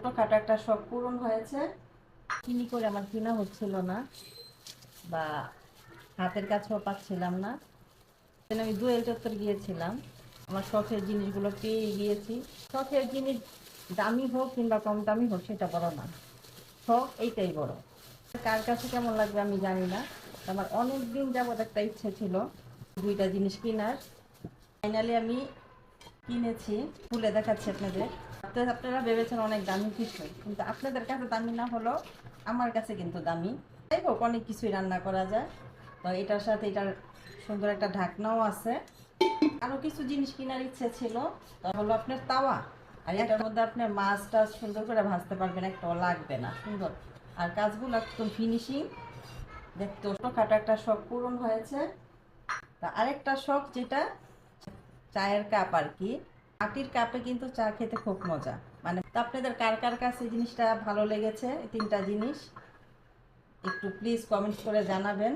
ছোটখাটো একটা শখ পূরণ হয়েছে। চিনি করে আমার কিনা হচ্ছিল না, বা হাতের কাছেও পাচ্ছিলাম না। আমি দুয়েল চত্বর গিয়েছিলাম। আমার শখের জিনিসগুলো পেয়ে গিয়েছি। শখের জিনিস দামি হোক কিংবা কম দামি হোক, সেটা বড় না। শখ এইটাই বড়। কার কাছে কেমন লাগবে আমি জানি না। আমার অনেক দিন যাবত একটা ইচ্ছে ছিল দুইটা জিনিস কেনার। ফাইনালি আমি কিনেছি। খুলে দেখাচ্ছি আপনাদের। আপনারা- ভেবেছেন অনেক দামি কিছু কিন্তু আপনাদের কাছে দামি না হলেও আমার কাছে কিন্তু দামি। যাই হোক, অনেক কিছুই রান্না করা যায়। তো এটার সাথে এটার সুন্দর একটা ঢাকনাও আছে। আরও কিছু জিনিস কেনার ইচ্ছে ছিল, তা হলো আপনার তাওয়া। আর এটার মধ্যে আপনি মাছ টাছ সুন্দর করে ভাজতে পারবেন, একটাও লাগবে না, সুন্দর। আর কাজগুলো একদম ফিনিশিং দেখতে ছোটখাটো একটা শখ পূরণ হয়েছে। তা আরেকটা শখ যেটা, চায়ের কাপ আর কি। মাটির কাপে কিন্তু চা খেতে খুব মজা। মানে তো আপনাদের কার কার কাছে জিনিসটা ভালো লেগেছে তিনটা জিনিস? একটু প্লিজ কমেন্ট করে জানাবেন।